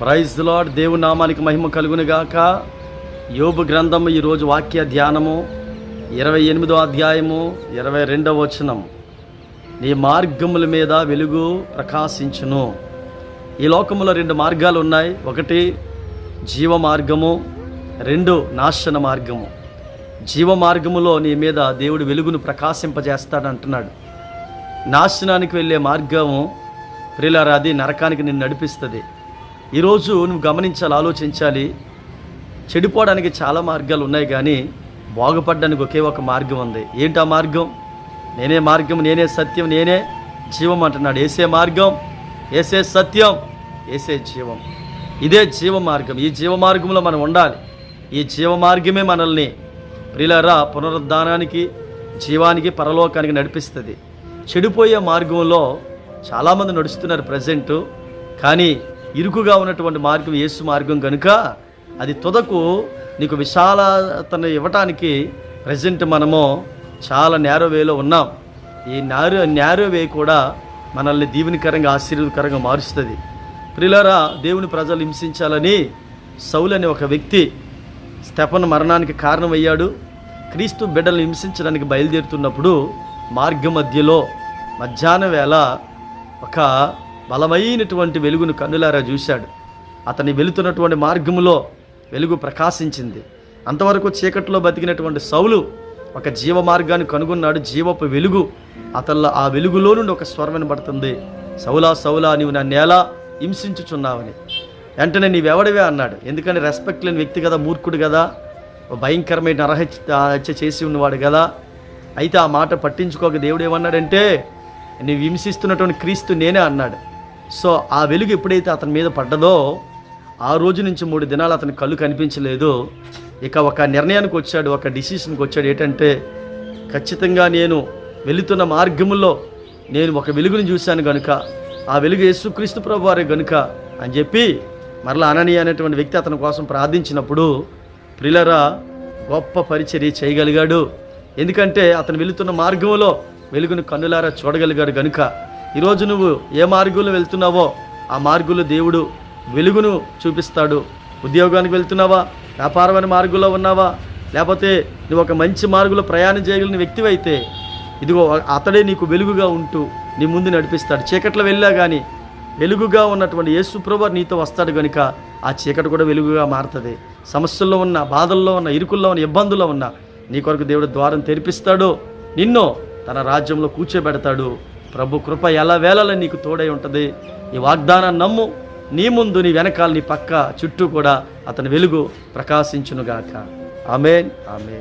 Praise lord దేవు నామానికి మహిమ కలుగునుగాక యోబు గ్రంథం ఈరోజు వాక్య ధ్యానము ఇరవై ఎనిమిదో అధ్యాయము ఇరవై రెండవ వచనం. నీ మార్గముల మీద వెలుగు ప్రకాశించును. ఈ లోకములో రెండు మార్గాలు ఉన్నాయి. ఒకటి జీవ మార్గము రెండు నాశన మార్గము. జీవ మార్గములో నీ మీద దేవుడు వెలుగును ప్రకాశింపజేస్తాడు అంటున్నాడు నాశనానికి వెళ్ళే మార్గము ప్రిలారాది అది నరకానికి నిన్ను నడిపిస్తుంది. ఈరోజు నువ్వు గమనించాలి ఆలోచించాలి. చెడిపోవడానికి చాలా మార్గాలు ఉన్నాయి కానీ బాగుపడడానికి ఒకే ఒక మార్గం ఉంది. ఏంటి ఆ మార్గం? నేనే మార్గం నేనే సత్యం నేనే జీవం అంటున్నాడు. ఏసే మార్గం? ఏసే సత్యం? ఏసే జీవం. ఇదే జీవ మార్గం. ఈ జీవ మార్గంలో మనం ఉండాలి. ఈ జీవ మార్గమే మనల్ని ప్రిలరా పునరుద్ధానానికి జీవానికి పరలోకానికి నడిపిస్తుంది. చెడిపోయే మార్గంలో చాలామంది నడుస్తున్నారు ప్రజెంటు. కానీ ఇరుకుగా ఉన్నటువంటి మార్గం యేసు మార్గం కనుక అది తుదకు నీకు విశాలతను ఇవ్వటానికి ప్రజెంట్ మనము చాలా నేరో వేలో ఉన్నాం. ఈ నేరో నేరో వే కూడా మనల్ని దీవెనికరంగా ఆశీర్వదకరంగా మారుస్తుంది. ప్రిలరా దేవుని ప్రజలు హింసించాలని సౌలు అనే ఒక వ్యక్తి స్టెఫన్ మరణానికి కారణమయ్యాడు. క్రీస్తు బిడ్డలను హింసించడానికి బయలుదేరుతున్నప్పుడు మార్గ మధ్యలో మధ్యాహ్నం వేళ ఒక బలమైనటువంటి వెలుగును కన్నులారా చూశాడు. అతని వెళుతున్నటువంటి మార్గములో వెలుగు ప్రకాశించింది. అంతవరకు చీకట్లో బతికినటువంటి సౌలు ఒక జీవ మార్గాన్ని కనుగొన్నాడు. జీవపు వెలుగు అతల్లో ఆ వెలుగులో నుండి ఒక స్వరం వినబడుతుంది. సౌలా సౌలా నీవు నా నేల హింసించుచున్నావని? వెంటనే నీవెవడివే? అన్నాడు. ఎందుకని రెస్పెక్ట్ లేని వ్యక్తి కదా మూర్ఖుడు కదా భయంకరమైన నరహత్య చేసి ఉన్నవాడు కదా. అయితే ఆ మాట పట్టించుకోక దేవుడు ఏమన్నాడంటే నీవు హింసిస్తున్నటువంటి క్రీస్తు నేనే అన్నాడు. సో ఆ వెలుగు ఎప్పుడైతే అతని మీద పడ్డదో ఆ రోజు నుంచి మూడు దినాలు అతని కళ్ళు కనిపించలేదు. ఇక ఒక నిర్ణయానికి వచ్చాడు ఒక డిసిషన్కి వచ్చాడు ఏంటంటే ఖచ్చితంగా నేను వెళుతున్న మార్గములో నేను ఒక వెలుగుని చూశాను గనుక ఆ వెలుగు యేసుక్రీస్తు ప్రభు వారే గనుక అని చెప్పి మరలా అననీయ అనేటువంటి వ్యక్తి అతని కోసం ప్రార్థించినప్పుడు ప్రిలరా గొప్ప పరిచర్య చేయగలిగాడు. ఎందుకంటే అతను వెళుతున్న మార్గంలో వెలుగును కన్నులారా చూడగలిగాడు గనుక ఈరోజు నువ్వు ఏ మార్గంలో వెళ్తున్నావో ఆ మార్గంలో దేవుడు వెలుగును చూపిస్తాడు. ఉద్యోగానికి వెళ్తున్నావా? వ్యాపారమైన మార్గంలో ఉన్నావా? లేకపోతే నువ్వు ఒక మంచి మార్గంలో ప్రయాణం చేయగలిగిన వ్యక్తివైతే ఇదిగో అతడే నీకు వెలుగుగా ఉంటూ నీ ముందు నడిపిస్తాడు. చీకట్లో వెళ్ళా కానీ వెలుగుగా ఉన్నటువంటి యేసుప్రభు నీతో వస్తాడు కనుక ఆ చీకటి కూడా వెలుగుగా మారుతుంది. సమస్యల్లో ఉన్న బాధల్లో ఉన్న ఇరుకుల్లో ఉన్న ఇబ్బందుల్లో ఉన్న నీ కొరకు దేవుడు ద్వారం తెరిపిస్తాడు. నిన్ను తన రాజ్యంలో కూర్చోబెడతాడు. ప్రభు కృప ఎలా వేళలో నీకు తోడై ఉంటుంది. ఈ వాగ్దానాన్ని నమ్ము నీ ముందు నీ వెనకాల నీ పక్క చుట్టూ కూడా అతని వెలుగు ప్రకాశించునుగాక. Amen amen.